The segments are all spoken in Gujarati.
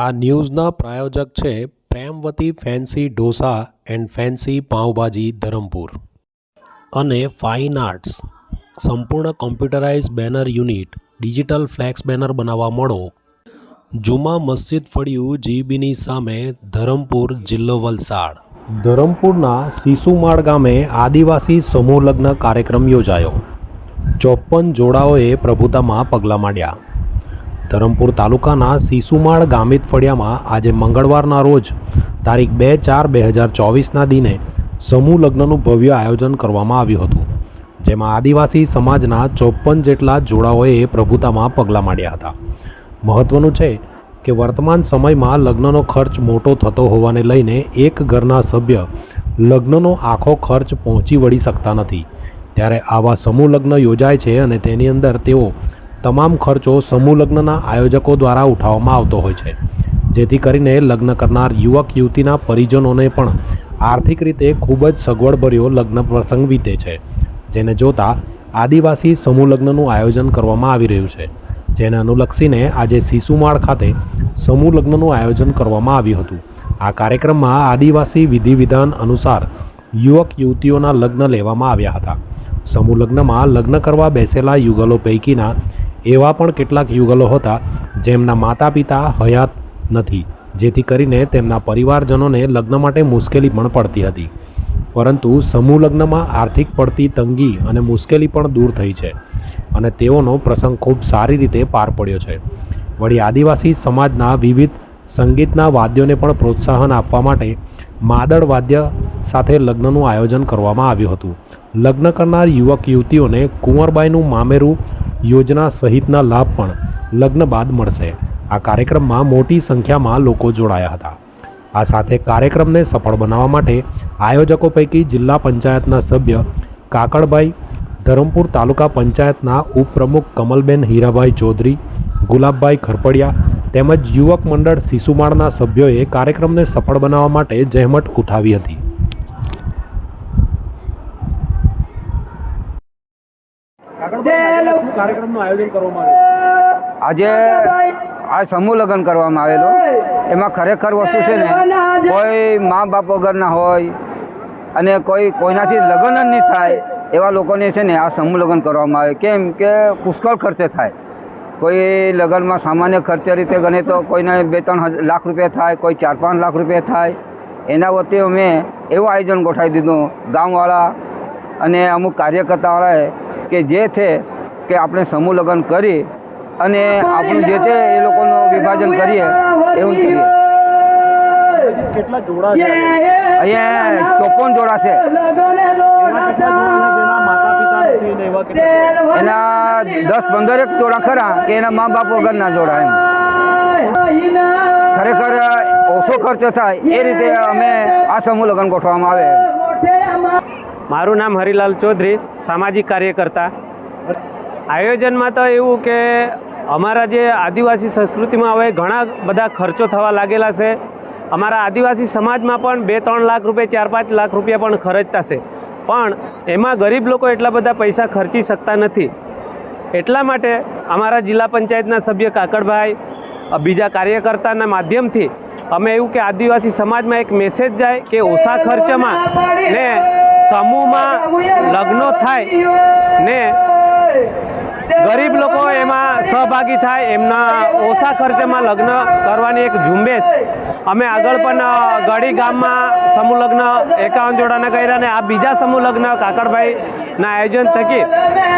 આ ન્યૂઝના પ્રાયોજક છે Premvati fancy dosa and fancy pav bhaji Dharampur. અને ફાઇન આર્ટ્સ. સંપૂર્ણ computerize banner unit, digital flex banner બનાવવા મળો. જુમા મસ્જિદ ફળિયું જીબીની સામે ધરમપુર જિલ્લો વલસાડ. ધરમપુરના સિસુમાળ ગામે આદિવાસી સમૂહ લગ્ન કાર્યક્રમ યોજાયો. ચોપન જોડાઓએ પ્રભુતામાં પગલાં માંડ્યા. ધરમપુર તાલુકાના સિસુમાળ ગામિત ફળિયામાં આજે મંગળવારના રોજ તારીખ બે ચાર બે હજાર ચોવીસના દિને સમૂહ લગ્નનું ભવ્ય આયોજન કરવામાં આવ્યું હતું, જેમાં આદિવાસી સમાજના ચોપન જેટલા જોડાઓએ પ્રભુતામાં પગલાં માંડ્યા હતા. મહત્વનું છે કે વર્તમાન સમયમાં લગ્નનો ખર્ચ મોટો થતો હોવાને લઈને એક ઘરના સભ્ય લગ્નનો આખો ખર્ચ પહોંચી વળી શકતા નથી. ત્યારે આવા સમૂહ લગ્ન યોજાય છે અને તેની અંદર તેઓ તમામ ખર્ચો સમૂહ લગ્નના આયોજકો દ્વારા ઉઠાવવામાં આવતો હોય છે. જેથી કરીને લગ્ન કરનાર યુવક, યુવતીના પરિજનોને પણ આર્થિક રીતે ખૂબ જ સગવડભર્યો લગ્ન પ્રસંગ વીતે છે, જેને જોતા આદિવાસી સમૂહ લગ્નનું આયોજન કરવામાં આવી રહ્યું છે. જેને અનુલક્ષીને આજે શિશુમાળ ખાતે સમૂહ લગ્નનું આયોજન કરવામાં આવ્યું હતું. આ કાર્યક્રમમાં આદિવાસી વિધિ વિધાન અનુસાર યુવક યુવતીઓના લગ્ન લેવામાં આવ્યા હતા. સમૂહ લગ્નમાં લગ્ન કરવા બેસેલા યુગલો પૈકીના એવા પણ કેટલાક યુગલો હતા જેમના માતા પિતા હયાત નથી, જેથી કરીને તેમના પરિવારજનોને લગ્ન માટે મુશ્કેલી પણ પડતી હતી. પરંતુ સમૂહ લગ્નમાં આર્થિક પડતી તંગી અને મુશ્કેલી પણ દૂર થઈ છે અને તેઓનો પ્રસંગ ખૂબ સારી રીતે પાર પડ્યો છે. વળી આદિવાસી સમાજના વિવિધ સંગીતના વાદ્યોને પણ પ્રોત્સાહન આપવા માટે માદળ વાદ્ય સાથે લગ્નનું આયોજન કરવામાં આવ્યું હતું. લગ્ન કરનાર યુવક યુવતીઓને કુંવરબાઈનું મામેરું યોજના સહિતના લાભ પણ લગ્ન બાદ મળશે. આ કાર્યક્રમમાં મોટી સંખ્યામાં લોકો જોડાયા હતા. આ સાથે કાર્યક્રમને સફળ બનાવવા માટે આયોજકો પૈકી જિલ્લા પંચાયતના સભ્ય કાકડભાઈ, ધરમપુર તાલુકા પંચાયતના ઉપપ્રમુખ કમલબેન હીરાભાઈ ચૌધરી, ગુલાબભાઈ ખરપડિયા તેમજ યુવક મંડળ શિશુમાળના સભ્યોએ કાર્યક્રમને સફળ બનાવવા માટે જહેમત ઉઠાવી હતી. કાર્યક્રમનું આયોજન કરવામાં આજે આ સમૂહ લગ્ન કરવામાં આવેલો. એમાં ખરેખર વસ્તુ છે ને કોઈ મા બાપ વગરના હોય અને કોઈ કોઈનાથી લગ્ન જ નહીં થાય એવા લોકોને છે ને આ સમૂહ લગ્ન કરવામાં આવે. કેમ કે પુષ્કળ ખર્ચે થાય. કોઈ લગ્નમાં સામાન્ય ખર્ચે રીતે ગણે તો કોઈને બે ત્રણ લાખ રૂપિયા થાય કોઈ ચાર પાંચ લાખ રૂપિયા થાય. એના વતી અમે એવું આયોજન ગોઠવી દીધું. ગામવાળા અને અમુક કાર્યકર્તાવાળાએ કે જે છે કે આપણે સમૂહ લગ્ન કરી અને આપણું જે છે એ લોકોનું વિભાજન કરીએ એવું કરીએ. કેટલા જોડા છે? અહીંયા ચોપન જોડા છે. એના દસ પંદરેક જોડા ખરા કે એના મા બાપ વગરના જોડા એમ. ખરેખર ઓછો ખર્ચ થાય એ રીતે અમે આ સમૂહ લગ્ન ગોઠવવામાં આવે મારું નામ હરિલાલ ચૌધરી સામાજિક કાર્યકર્તા. આયોજનમાં તો એવું કે અમારા જે આદિવાસી સંસ્કૃતિમાં હવે ઘણા બધા ખર્ચો થવા લાગેલા છે. અમારા આદિવાસી સમાજમાં પણ બે ત્રણ લાખ રૂપિયા, ચાર પાંચ લાખ રૂપિયા પણ ખર્ચતા છે. પણ એમાં ગરીબ લોકો એટલા બધા પૈસા ખર્ચી શકતા નથી. એટલા માટે અમારા જિલ્લા પંચાયતના સભ્ય કાકડભાઈ બીજા કાર્યકર્તાના માધ્યમથી અમે એવું કે આદિવાસી સમાજમાં એક મેસેજ જાય કે ઓછા ખર્ચમાં ને સમૂહમાં લગ્નો થાય ને ગરીબ લોકો એમાં સહભાગી થાય, એમના ઓછા ખર્ચમાં લગ્ન કરવાની એક ઝુંબેશ. અમે આગળ પણ ગઢી ગામમાં સમૂહ લગ્ન એકાવન જોડાના કર્યા ને આ બીજા સમૂહ લગ્ન કાકડભાઈના આયોજન થકી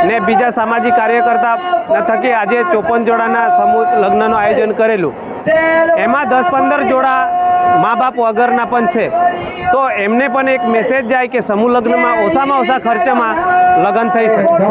ને બીજા સામાજિક કાર્યકર્તા થકી આજે ચોપન જોડાના સમૂહ લગ્નનું આયોજન કરેલું. એમાં દસ પંદર જોડા મા બાપ વગરના પણ છે. તો એમને પણ એક મેસેજ જાય કે સમૂહ લગ્નમાં ઓછામાં ઓછા ખર્ચમાં લગ્ન થઈ શકે.